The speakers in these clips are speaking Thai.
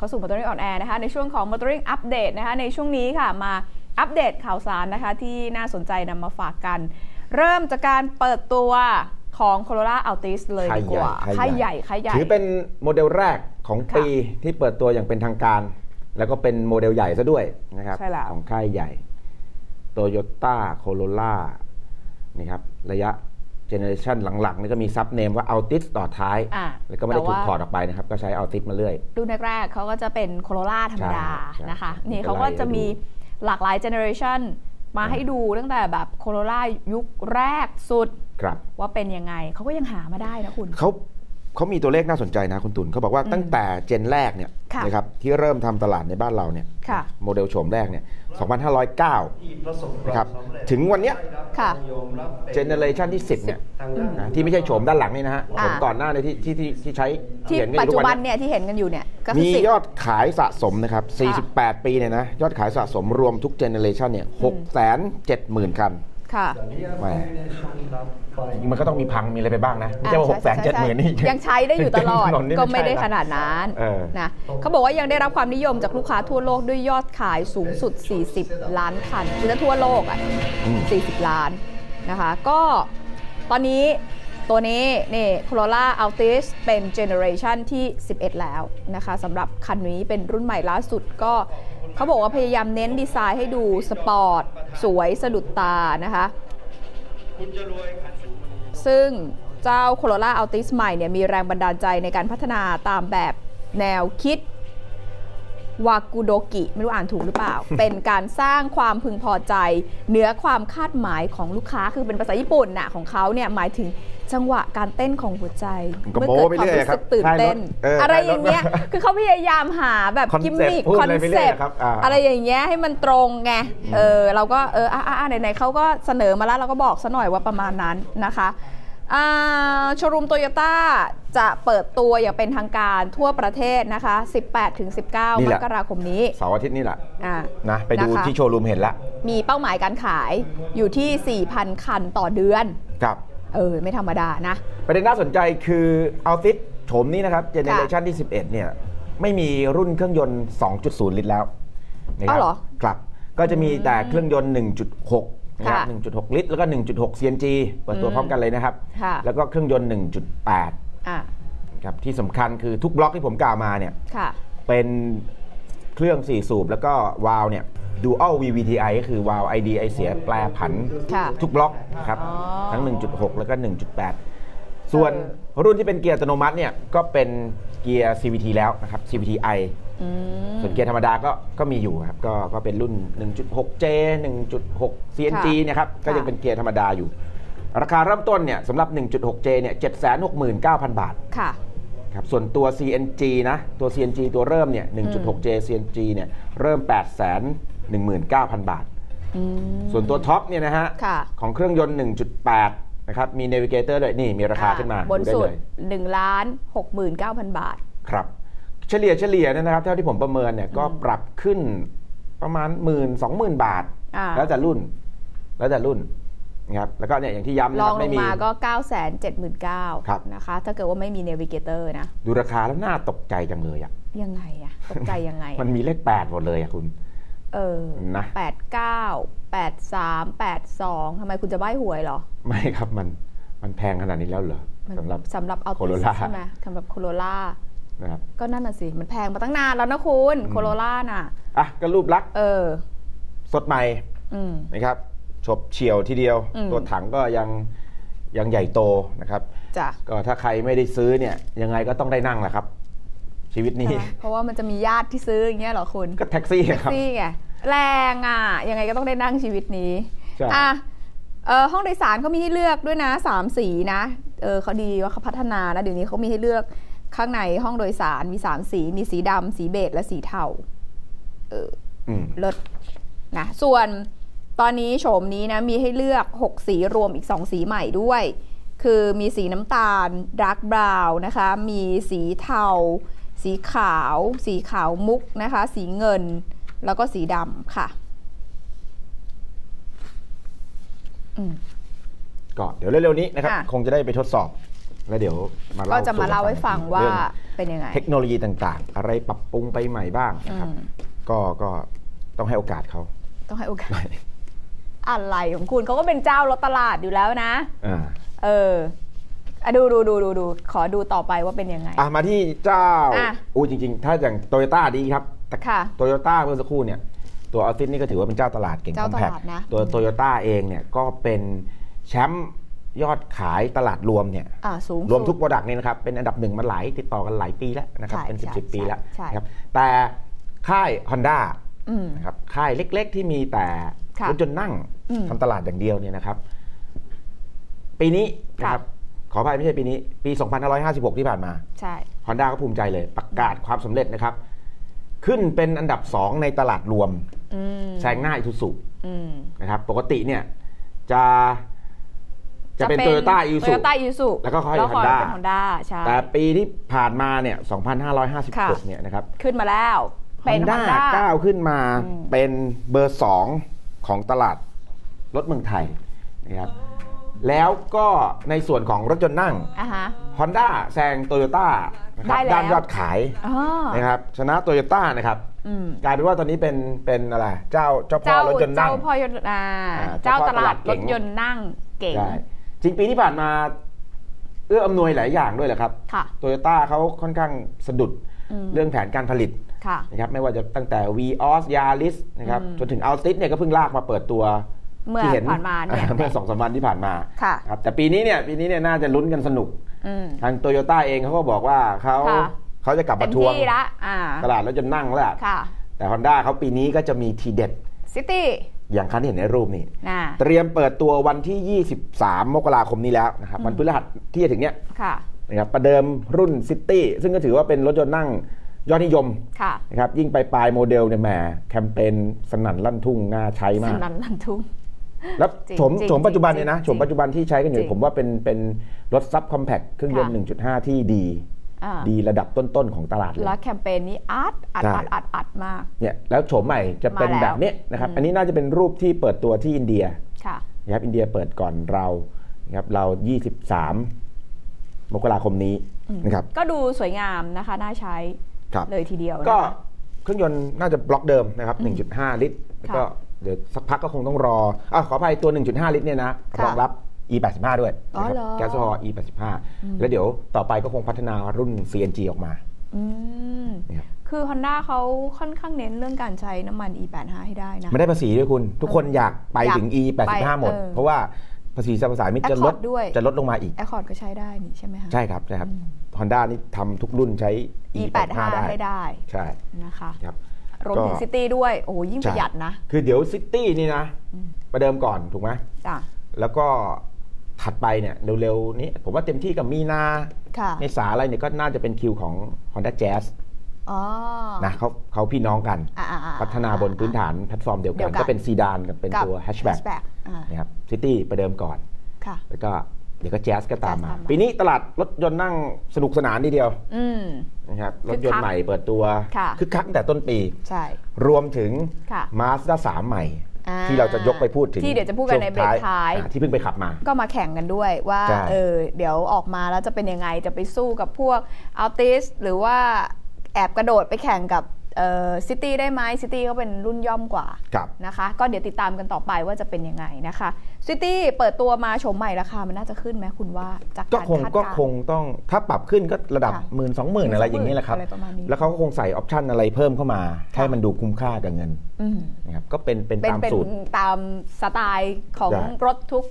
เข้าสู่ Motoring on Air นะคะในช่วงของ Motoring Update นะคะในช่วงนี้ค่ะมาอัปเดตข่าวสารนะคะที่น่าสนใจนำมาฝากกัน เริ่มจากการเปิดตัวของ Corolla Altis เลยดีกว่าค่ายใหญ่ค่ายใหญ่ถือเป็นโมเดลแรกของปีที่เปิดตัวอย่างเป็นทางการ แล้วก็เป็นโมเดลใหญ่ซะด้วยนะครับของค่ายใหญ่ Toyota Corolla นี่ครับระยะ เจเนอเรชันหลังๆนี่ก็มีซับเนมว่า Altis ต่อท้ายอะแล้วก็ไม่ได้แต่ถูกว่าถอดออกไปนะครับ ก็ใช้ Altis มาเรื่อยรุ่นแรกๆเขาก็จะเป็นโคโรล่าธรรมดาใช่ใช่นะคะใช่นี่เขาก็จะมีหลากหลายเจเนอเรชันมาอ่าให้ดูตั้งแต่แบบโคโรล่ายุคแรกสุดครับว่าเป็นยังไงเขาก็ยังหามาได้นะคุณเขา เขามีตัวเลขน่าสนใจนะคุณตุลเขาบอกว่าตั้งแต่เจนแรกเนี่ยค่ะนะครับที่เริ่มทำตลาดในบ้านเราเนี่ยค่ะโมเดลโฉมแรกเนี่ย 2509 นะครับถึงวันเนี้ยค่ะเจเนเรชันที่ 10 เนี่ยนะที่ไม่ใช่โฉมด้านหลังนี่นะฮะอ่าโฉมก่อนหน้าในยที่ที่ที่ที่ใช้ที่เห็นกันอปัจยู่ทุจุกบัวันนเนี่ยที่เห็นกันอยู่เนี่ยก็คือมีสิบยอดขายสะสมนะครับ 48 ปีเนี่ยนะยอดขายสะสมรวมทุกเจเนเรชันเนี่ย670,000 คัน ค่ะแหมมันก็ต้องมีพังมีอะไรไปบ้างนะไม่ใช่ว่าอ่า6 7 0 0 0 0นี่ยังใช้ได้อยู่ตลอดถนนนี่ก็ไม่ได้ใช่ขนาดนั้นเออนะเขาบอกว่ายังได้รับความนิยมจากลูกค้าทั่วโลกด้วยยอดขายสูงสุด 40 ล้านคันคือถ้าทั่วโลกอะอืม40 ล้านนะคะก็ตอนนี้ตัวนี้นี่ Corolla Altis เป็นเจเนอเรชันที่ 11 แล้วนะคะสำหรับคันนี้เป็นรุ่นใหม่ล่าสุดก็ เขาบอกว่าพยายามเน้นดีไซน์ให้ดูสปอร์ต สวยสะดุดตานะคะ ซึ่งเจ้าโคโรล่าอัลติสใหม่เนี่ยมีแรงบันดาลใจในการพัฒนาตามแบบแนวคิด วากุโดกิ ไม่รู้อ่านถูกหรือเปล่า เป็นการสร้างความพึงพอใจ เหนือความคาดหมายของลูกค้าคือเป็นภาษาญี่ปุ่นน่ะของเขาเนี่ยหมายถึงจังหวะการเต้นของหัวใจก็เมื่อโม้เกิดไปความเรื่อยรู้ครัสึบกตื่นเต้นท้ายรถเออออะไรอย่างเงี้ยท้ายรถคือเขาพยายามหาแบบคอนกิมเซ็ปต์มิคพูดคอนอะไรไปเรื่เซ็อยปต์ครับอ่าอะไรอย่างเงี้ยให้มันตรงไงเออเราก็เอออะอะอะไหนๆเขาก็เสนอมาแล้วเราก็บอกซะหน่อยว่าประมาณนั้นนะคะอ่า โชว์รูมโตโยต้าจะเปิดตัวอย่างเป็นทางการทั่วประเทศนะคะ 18-19นี่มแหละกราคมนี้ เสาร์อาทิตย์นี่แหละอ่านะไปดูนะคะที่โชว์รูมเห็นละ มีเป้าหมายการขายอยู่ที่ 4,000 คันต่อเดือน ครับ เออ ไม่ธรรมดานะ ประเด็นน่าสนใจคือเอาติสโฉมนี้นะครับ เจเนเรชันที่ 11 เนี่ย ไม่มีรุ่นเครื่องยนต์ 2.0 ลิตรแล้วนะคอ้ารัวเหรอครับ ก็จะมีแต่เครื่องยนต์ 1.6 นะครับค่ะ1.6 ลิตร แล้วก็ 1.6 CNG เปิดตัวอืมพร้อมกันเลยนะครับค่ะแล้วก็เครื่องยนต์ 1.8อ่าครับที่สำคัญคือทุกบล็อกที่ผมกล่าวมาเนี่ยค่ะเป็นเครื่อง 4 สูบ แล้วก็วาล์วเนี่ย Dual VVTi ก็คือวาล์ว ID ไอเสียแปลผันค่ะทุกบล็อกนะครับอ๋อทั้ง 1.6 แล้วก็ 1.8 ส่วนเออรุ่นที่เป็นเกียร์อัตโนมัติเนี่ยก็เป็นเกียร์ CVT แล้วนะครับ CVTi อืม ส่วนเกียร์ธรรมดาก็ก็มีอยู่ครับก็ก็เป็นรุ่น 1.6J 1.6 CNG ค่ะเนี่ยครับก็ยังค่ะเป็นเกียร์ธรรมดาอยู่ ราคาเริ่มต้นเนี่ยสำหรับ 1.6J เนี่ย769,000 บาทค่ะครับส่วนตัว CNG นะตัว CNG ตัวเริ่มเนี่ย 1.6J CNG เนี่ยเริ่ม 819,000 บาทอืมส่วนตัวท็อปเนี่ยนะฮะค่ะของเครื่องยนต์ 1.8 นะครับมี Navigator ด้วยนี่มีราคาขึ้นมาบนได้สุเลดย1ล้าน69,000 บาทครับ เฉลี่ยเฉลี่ยเนี่ยนะครับ เท่าที่ผมประเมินเนี่ยก็ปรับขึ้นประมาณ1 0 0 0 0 20,000บาทอ่าแล้วแต่รุ่น แล้วแต่รุ่นนะครับแล้วก็เนี่ยอย่างที่ย้ำนะลคอรังบลไม่งมีมาก็ 9 7 9 0 0ครับ0นะคะ ถ้าเกิดว่าไม่มี Navigator นะ ดูราคาแล้วน่าตกใจจังเลยอะยังไงอะตกใจยังไง มันอะมีเลข 8 หมดเลยอะคุณ เออนะแปดเก้าแปดสามแปดสองทำไมคุณจะใบ้หวยเหรอ ไม่ครับมันมันแพงขนาดนี้แล้วเหรอมันสำหรับสำหรับเอา Corolla ใช่ไหมสำหรับโคโรล่า นะครับก็นั่นน่ะสิ มันแพงมาตั้งนานแล้วนะคุณอืมโคโรล่าน่ะ อะ ก็รูปลักษณ์เออ สดใหม่อืมนะครับฉบเฉียวทีเดียวอืมตัวถังก็ยังยังใหญ่โตนะครับจ้ะก็ถ้าใครไม่ได้ซื้อเนี่ย ยังไงก็ต้องได้นั่งแหละครับ ชีวิตนี้ใช่ไหมเพราะว่ามันจะมีญาติที่ซื้ออย่างเงี้ยเหรอคุณ ก็แท็กซี่แท็กครับซี่ไงแรงอะ ยังไงก็ต้องได้นั่งชีวิตนี้ใช่อะเออห้องโดยสารเขามีให้เลือกด้วยนะสามสีนะเออเขาดีว่าเขาพัฒนานะเดี๋ยวนี้เขามีให้เลือก ข้างในห้องโดยสารมีสามสี มีสีดำสีเบจและสีเทาเอออืมเลิศนะส่วนตอนนี้โฉมนี้นะมีให้เลือก 6 สีรวมอีก 2 สีใหม่ด้วย คือมีสีน้ำตาลด a r k กบราวนะคะ มีสีเทา สีขาว สีขาวมุกนะคะ สีเงิน แล้วก็สีดำค่ะอืมก็เดี๋ยวเร็วๆนี้นะครับอะคงจะได้ไปทดสอบ แล้วเดี๋ยวมาก็เล่าจะมาเล่าให้ฟังว่ารื่องเป็นเป็นยังไง เทคโนโลยีต่างๆ อะไรปรับปรุงไปใหม่บ้างนะครับอืมก็ก็ต้องให้โอกาสเขาต้องให้โอกาสอะไรของคุณเขาก็เป็นเจ้ารถตลาดอยู่แล้วนะอ่าเอออะดูดูดูดูดูขอดูต่อไปว่าเป็นยังไงอะมาที่เจ้าอะอู้จริง ๆ ถ้าอย่างโตโยต้าดีครับแต่ค่ะโตโยต้าเมื่อสักครู่เนี่ยตัวออติสนี่ก็ถือว่าเป็นเจ้าตลาดเก่งเจ้าคอมแพคตลาดนะตัวโตโยต้าเองเนี่ยก็เป็นแชมป์ ยอดขายตลาดรวมเนี่ยอ่าสูงรวมทุกสุดโปรดักต์นี่นะครับเป็นอันดับหนึ่งมาหลายติดต่อกันหลายปีแล้วนะครับใช่เป็น 10ใช่10ปีแล้วใช่นะครับแต่ค่าย Honda อืมนะครับค่ายเล็กๆที่มีแต่ค่ะรถยนต์นั่งอืมทำตลาดอย่างเดียวเนี่ยนะครับ ปีนี้นะครับขออภัยไม่ใช่ปีนี้ ปี 2556 ที่ผ่านมาใช่ Honda ก็ภูมิใจเลย ประกาศความสำเร็จนะครับ ขึ้นเป็นอันดับ 2 ในตลาดรวมอืมแซงหน้าอิ u สุอืมนะครับ ปกติเนี่ยจะ จะเป็นโตโยต้าอิโตสุโยต้าอิซูแล้วก็ค่อยแล้ว Honda เป็นฮอนด้าใช่แต่ปีที่ผ่านมาเนี่ยค่ะ2556 เนี่ยนะครับ ขึ้นมาแล้ว เป็น Honda ฮอนด้าก้าวขึ้นมาอืมเป็นเบอร์ 2 ของตลาดรถเมืองไทยนะครับแล้วก็ในส่วนของรถยนต์นั่งอะฮะ Honda แซงโตโยต้านะครับได้แล้วด้านยอดขายอ๋อนะครับชนะโตโยต้านะครับอืมกลายเป็นว่าตอนนี้เป็นเป็นอะไรเจ้าเจ้าพ่อเจ้ารถยนต์นั่เจ้างพ่อยนต์อ่าอ่าเจ้าเจ้าพ่อตลาดตลาดเก๋รงถยนต์นั่งเก่งใช่ จริงปีที่ผ่านมาเอื้ออำนวยหลายอย่างด้วยแหละครับค่ะโตโยต้าเขาค่อนข้างสะดุดอืมเรื่องแผนการผลิตค่ะนะครับไม่ว่าจะตั้งแต่ v ีออสยาริสนะครับอืมจนถึงอัลติสเนี่ยก็เพิ่งลากมาเปิดตัวเมื่อที่เห็นผ่านมาเนี่ยเมื่อสองสามวันที่ผ่านมาค่ะครับแต่ปีนี้เนี่ยปีนี้เนี่ยน่าจะลุ้นกันสนุกอืมทางโตโยต้าเองเขาก็บอกว่าเขาค่ะเขาจะกลับเต็มามทวงที่ละอ่าตลาดรถยนต์นั่งแล้วล่ะค่ะแต่ Honda เขาปีนี้ก็จะมีทีเด็ดซิตี้ อย่างคันที่เห็นในรูปนี่น่ะเตรียมเปิดตัววันที่ 23 มกราคมนี้แล้วนะครับอืมวันพฤหัสที่จะถึงเนี้ยค่ะนะครับประเดิมรุ่นซิตี้ซึ่งก็ถือว่าเป็นรถยนต์นั่งยอดนิยมค่ะนะครับยิ่งไปปลายโมเดลเนี่ยแหมแคมเปญสนั่นลั่นทุ่งน่าใช้สมากนันลันทุ่งแล้วจริงโฉมจริงโฉมปัจจุบันเนี่ยนะจริงโฉมปัจจุบันที่ใช้กันอจริยู่งผมว่าเป็นเป็นรถซับคอมแพคเครื่องยนต์ค่ะ1.5 ที่ดีอ่า ดีระดับต้นๆของตลาดเลยแล้วแคมเปญนี้อัดอัดใช่อัดอัดอัดมากเนี่ยแล้วโฉมใหม่จะเป็นมาแล้วแบบเนี้ยนะครับอืมอันนี้น่าจะเป็นรูปที่เปิดตัวที่อินเดียค่ะนะครับอินเดียเปิดก่อนเรานะครับเรา 23 มกราคมนี้อืมนะครับก็ดูสวยงามนะคะน่าใช้ครับเลยทีเดียวก็นะคะเครื่องยนต์น่าจะบล็อกเดิมนะครับ 1.5 ลิตรแล้วก็ค่ะเดี๋ยวสักพักก็คงต้องรออะขออภัยตัว 1.5 ลิตรเนี่ยนะค่ะรองรับ E85 ด้วยอ๋อเหรอแก๊สโซฮอล์ E85 แล้วเดี๋ยวต่อไปก็คงพัฒนารุ่น CNG ออกมาอืมนะครับคือ Honda เขาค่อนข้างเน้นเรื่องการใช้น้ำมัน E85 ให้ได้นะ ไม่ได้ภาษีด้วยคุณ ทุกคนอยากไปอยากถึง E85 ไปหมดเออเพราะว่าภาษีสรรพสามิตจะลด Accord ด้วยจะลดลงมาอีก Accord ก็ใช้ได้นี่ใช่ไหมคะใช่ครับใช่ครับ Honda นี่ทำทุกรุ่นใช้ E85 E85 ได้ให้ได้ ใช่นะคะครับรวมถึงก็ซิตี้ด้วย โอ้โหยิ่งประหยัดนะ คือเดี๋ยวซิตี้นี่นะ ประเดิมก่อนถูกไหมจ้ะแล้วก็ ถัดไปเนี่ยเร็วๆนี้ผมว่าเต็มที่กับมีนาค่ะในสาอะไรเนี่ยก็น่าจะเป็นคิวของ Honda Jazz อ๋อนะเขาเขาพี่น้องกันอ่าๆๆพัฒนาบนพื้นฐานแพลตฟอร์มเดียวเดีกัยนวกัน ก็เป็นซีดานกับเป็นกับตัวแฮชแบ็ก hatchback อ่านะครับซิตี้ประเดิมก่อนค่ะแล้วก็เดี๋ยวก็แจ๊สก็ตามมา Jazz ตามมา ปีนี้ตลาดรถยนต์นั่งสนุกสนานทีเดียวอืมนะครับรคึถกคักยนต์ใหม่เปิดตัวค่ะคึกคักตั้งแต่ต้นปีใช่รวมถึงค่ะ Mazda 3ใหม่อ่ ที่เราจะยกไปพูดถึงที่เดี๋ยวจะพูดกันในเบรกท้ายอ่ที่เพิ่งไปขับมา ก็มาแข่งกันด้วยว่าใช่เออเดี๋ยวออกมาแล้วจะเป็นยังไงจะไปสู้กับพวกอัลติสหรือว่าแอบกระโดดไปแข่งกับเอ่อ ซิตี้ได้ไหมซิตี้ก็เป็นรุ่นย่อมกว่ากับนะคะ ก็เดี๋ยวติดตามกันต่อไปว่าจะเป็นยังไงนะคะซิตี้เปิดตัวมาโฉมใหม่ราคามันน่าจะขึ้นไหมคุณว่าจากก็การคงคาดก็การณ์คงต้องถ้าปรับขึ้นก็ระดับค่ะหมื่นสองหมื่นอะไรอย่างนี้แหละครับอะไรประมาณนี้แล้วเขาก็คงใส่ออปชันอะไรเพิ่มเข้ามาให้มันดูคุ้มค่ากับเงินอืมนะครับก็เป็นเป็นเป็นตามเป็นสูตรตามสไตล์ของใช่รถทุก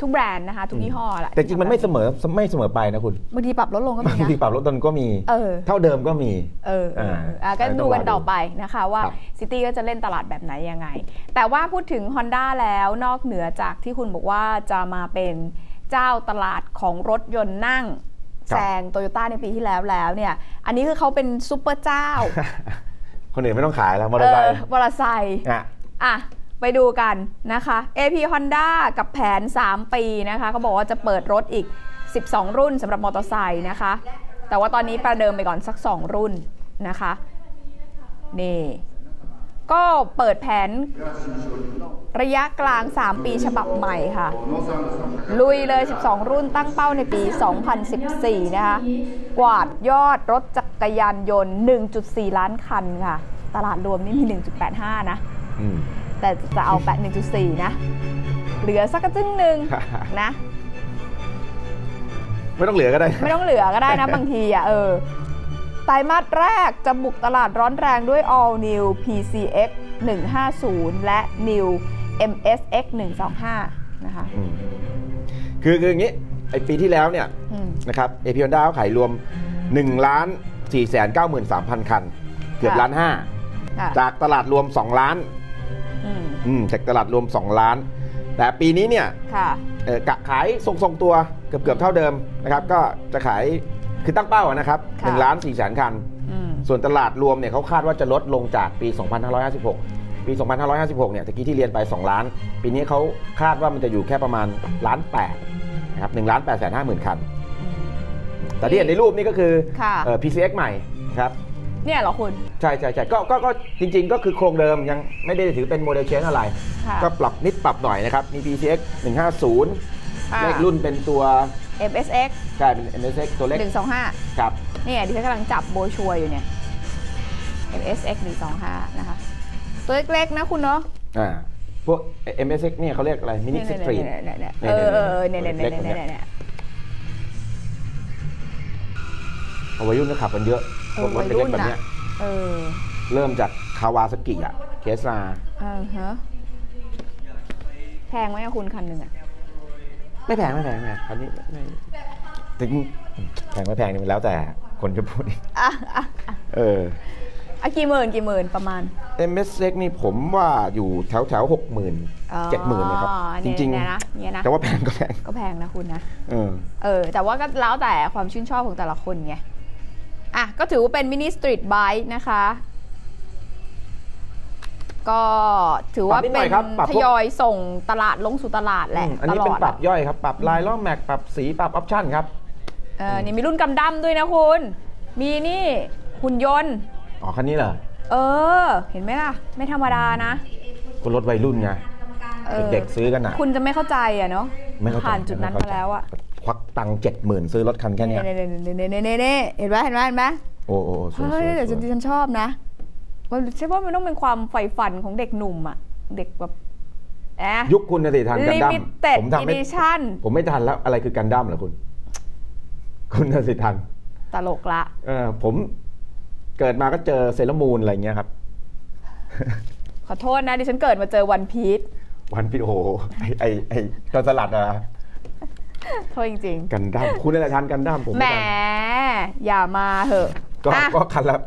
ทุกแบรนด์นะคะ ทุกยี่ห้อแหละแต่จริงมันไม่เสมอไม่เสมอไปนะคุณบางทีปรับลดลงก็มีบางทีนะปรับลดต้นก็มีเออเท่าเดิมก็มี เออเอออ่าอะก็ต้องดูกันรอดูต่อไปนะคะว่าครับซิตี้ก็จะเล่นตลาดแบบไหนยังไง แต่ว่าพูดถึง Honda แล้วนอกเหนือจากที่คุณบอกว่าจะมาเป็นเจ้าตลาดของรถยนต์นั่งครับแซงโตโยต้าในปีที่แล้วแล้วเนี่ย อันนี้คือเขาเป็นซูเปอร์เจ้า คนอื่นไม่ต้องขายแล้วมอเตอร์ไซค์มอเตอร์ไซค์อะอะ ไปดูกันนะคะ AP Honda กับแผน 3 ปีนะคะเขาบอกว่าจะเปิดรถอีก 12 รุ่นสำหรับมอเตอร์ไซค์นะคะ แต่ว่าตอนนี้ประเดิมไปก่อนสัก 2 รุ่นนะคะนี่ก็เปิดแผนระยะกลาง 3 ปีฉบับใหม่ค่ะ ลุยเลย 12 รุ่นตั้งเป้าในปี 2014 นะคะ กวาดยอดรถจักรยานยนต์ 1.4 ล้านคันค่ะ ตลาดรวมนี่มี 1.85 นะ แต่จะเอาแปะ1.4นะ เหลือสักกระจึงหนึ่งนะ ไม่ต้องเหลือก็ได้นะไม่ต้องเหลือก็ได้นะ บางทีอะเออไตรมาสแรกจะบุกตลาดร้อนแรงด้วย All New PCX 150 และ New MSX 125 นะคะอืมคือคืออย่างนี้ ไอปีที่แล้วเนี่ยอืมนะครับเอพีฮอนด้าเขาขายรวม1ล้าน4แสน9 3 0 0 0 คัน เกือบค่ะล้านห้าค่ะจากตลาดรวม 2 ล้าน อืมอืมจากตลาดรวม 2 ล้าน แต่ปีนี้เนี่ยค่ะเอ่อกะขายทรงๆตัวเกือบเกือบๆเท่าเดิมนะครับ ก็จะขายคือตั้งเป้าอะนะครับค่ะ1ล้าน4แสนคันอืมส่วนตลาดรวมเนี่ยเขาคาดว่าจะลดลงจากปี 2556 ปี 2556 เนี่ยตะกี้ที่เรียนไป 2 ล้าน ปีนี้เขาคาดว่ามันจะอยู่แค่ประมาณล้าน8นะครับ1ล้าน8แสน5หมื่นคัน แต่ที่เห็นในรูปนี่ก็คือค่ะเอ่อ PCX ใหม่ครับ เนี่ยเหรอคุณ ใช่ใช่ใช่ก็ก็ก็จริง ๆ ก็คือโครงเดิมยังไม่ได้ถือเป็นโมเดลเชนอะไร ค่ะก็ปรับนิดปรับหน่อยนะครับ มี PCX 150ค่ะเลขรุ่นเป็นตัว MSX กลายเป็น MSX ตัวเล็ก125 ครับ เนี่ยดิฉันกำลังจับโบรชัวร์อยู่เนี่ย MSX 125 นะคะ ตัวเล็กๆนะคุณเนาะอ่า พวก MSX เนี่ยเขาเรียกอะไรมินิสตรีทเนี่ยเนี่ยเนี่เนี่ยยเออเออเนี่ยเนี่ยเล็เนี่ยกๆเนี่ยเนี่ยเอาวัยรุ่นก็ขับกันเยอะเอ พวอกรวัถยเล็รุ่กนๆแบบนะเนี้ยเออเริ่มจากคาวาสกิอะเคสลาอ่าฮะแพงไหมอะคุณคันหนึ่งอะไม่แพงไม่แพงไม่แพงคันนี้ไม่ถึงแพงไม่แพงนี่มันแล้วแต่คนจะพูดอะอะอะเอออะกี่หมื่นกี่หมื่นประมาณ MSX นี่ผมว่าอยู่แถวแถวหกหมื่นอ๋อเจ็ดหมื่นนะครับจเนี่ยริงเนี่ยนะเนี่ยนะแต่ว่าแพงก็แพงก็แพงนะคุณนะเออเออ แต่ว่าก็แล้วแต่ความชื่นชอบของแต่ละคนไง อะก็ถือว่าเป็นมินิสตรีทไบค์นะคะ ก็ถือว่าปรับนิดหเป็น่นอยครับปรับทพวกยอยส่งตลาดลงสู่ตลาดแหละอืมอันตนี้ลเป็นอดปรับอะย่อยครับปรับลายล้อแม็กปรับสีปรับออปชั่นครับเออนี่มีรุ่นกำดั้มด้วยนะคุณ มีนี่หุ่นยนต์อ๋อคันนี้เหรอเออ เห็นไหมล่ะ ไม่ธรรมดานะก็รถวัยรุ่นไงเออเด็กๆซื้อกันอะคุณจะไม่เข้าใจอะเนาะไม่เข้าใจผ่านจุดนั้นไเข้มาแล้วอะ ควักตังค์เจ็ดหมื่นซื้อรถคันแค่เนี้ยเน่เน่เน่เน่เน่เน่เน่เห็นไหมเห็นไหมเห็นไหมโอ้โอ้โอ้สวยเฮ้ยสวยแต่สวยดิฉันชอบนะมันใช่ว่ามันต้องเป็นความใฝ่ฝันของเด็กหนุ่มอะ เด็กแบบแอะยุคคุณนะสิทันกันลิดั้มมิเต็ดผมอีทำไม่ดิชั่นผมไม่ทันแล้วอะไรคือกันดั้มเหรอคุณ คุณนะสิทันตลกละเออผมเกิดมาก็เจอเซเลอรามูนอะไรเงี้ยครับ ขอโทษนะดิฉันเกิดมาเจอวันพีชวันพี่โอโหไอไอไอจอร์นสลัดอะ โทษจริงกันดั้มคุณอะไรทันกันดั้มผมๆแหมไม่ทันอย่ามาเหอะก็อะ ก็คันละ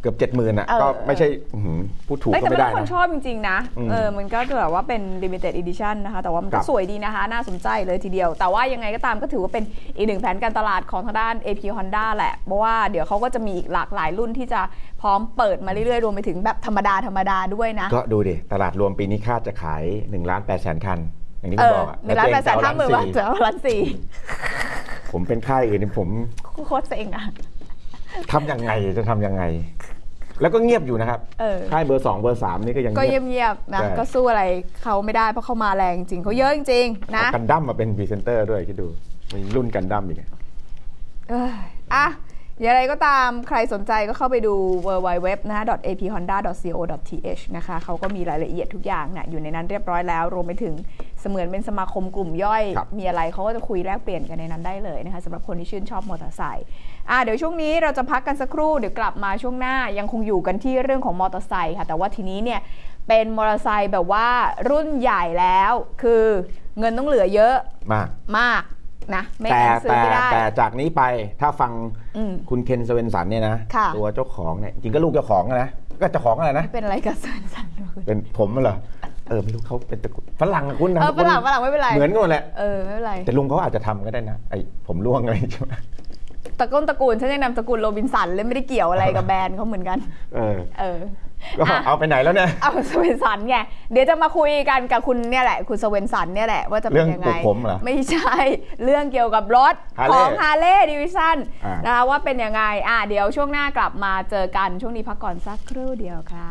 เกือบเจ็ดหมื่นอะ เออ ก็ไม่ใช่อื้อหือพูดถูกเอ้ยก็แต่ไม่เป็นได้คนนะ ชอบจริง ๆ นะ อืมเออ มันก็จะแบบว่าเป็น limited edition นะคะ แต่ว่ามันครัก็บ สวยดีนะคะ น่าสนใจเลยทีเดียว แต่ว่ายังไงก็ตามก็ถือว่าเป็นอีกหนึ่งแผนการตลาดของทางด้าน AP Honda แหละ เพราะว่าเดี๋ยวเขาก็จะมีอีกหลากหลายรุ่นที่จะพร้อมเปิดมาเรื่อยๆ รวมไปถึงแบบธรรมดาธรรมดาด้วยนะ ก็ดูดิ ตลาดรวมปีนี้คาดจะขาย1ล้าน8แสนคัน อย่างที่เอผมอบอกอะหนึ่งล้านแปดแสนห้าหมื่นล้บาทสี่เจอล้านสี่ผมเป็นค่ายอื่นนี่ผมโคตรเซ็งอะทำยังไงจะทำยังไง แล้วก็เงียบอยู่นะครับเออค่ายเบอร์2เบอร์3นี่ก็ยังก็เงียบเงียบๆนะใช่ก็สู้อะไรเขาไม่ได้เพราะเขามาแรงจริงเขาเยอะจริงๆนะเอากันดั้มมาเป็นพรีเซนเตอร์ด้วยคิดดูมีรุ่นกันดั้มอีกเอ้ยอะ อย่างไรก็ตามใครสนใจก็เข้าไปดู w w w นะฮะ aphonda.co.th นะคะเขาก็มีรายละเอียดทุกอย่างนะอยู่ในนั้นเรียบร้อยแล้ว รวมไปถึงเสมือนเป็นสมาคมกลุ่มย่อยครับมีอะไรเขาก็จะคุยแลกเปลี่ยนกันในนั้นได้เลยนะคะสำหรับคนที่ชื่นชอบมอเตอร์ไซค์อะเดี๋ยวช่วงนี้เราจะพักกันสักครู่เดี๋ยวกลับมาช่วงหน้ายังคงอยู่กันที่เรื่องของมอเตอร์ไซค์ค่ะ แต่ว่าทีนี้เนี่ยเป็นมอเตอร์ไซค์แบบว่ารุ่นใหญ่แล้ว คือเงินต้องเหลือเยอะมากมาก นะไม่แต่งั้นซื้อแต่ไม่ได้แต่จากนี้ไปถ้าฟังอืมคุณเคนสเวนสันเนี่ยนะค่ะตัวเจ้าของเนี่ยจริงก็ลูกเจ้าของนะก็เจ้าของอะไรนะ เป็นอะไรกับสันสันเลยเป็นผมเหรอเออไม่รู้เขาเป็นตระกูลฝรั่งอะคุณเออฝรั่งฝรั่งไม่เป็นไรเหมือนกันหมดแหละเออไม่เป็นไรแต่ลุงเขาอาจจะทำก็ได้นะไอ้ผมร่วงอะไรใช่ไหม ตระกูลตระกูลฉันยังนามตระกูลโรบินสันเลยไม่ได้เกี่ยวอะไรกับแบรนด์เขาเหมือนกัน เออ เออ ก็อะเอาไปไหนแล้วเนี่ย เอาสเวนสันไง เดี๋ยวจะมาคุยกันกับคุณเนี่ยแหละ คุณสเวนสันเนี่ยแหละว่าจะเป็นยังไง เรื่องปลูกผมเหรอ ไม่ใช่ เรื่องเกี่ยวกับรถ Harley ของ h a r l e y Division อ่านนะคะว่าเป็นยังไง อะเดี๋ยวช่วงหน้ากลับมาเจอกันช่วงนี้พักก่อนสักครู่เดียวค่ะ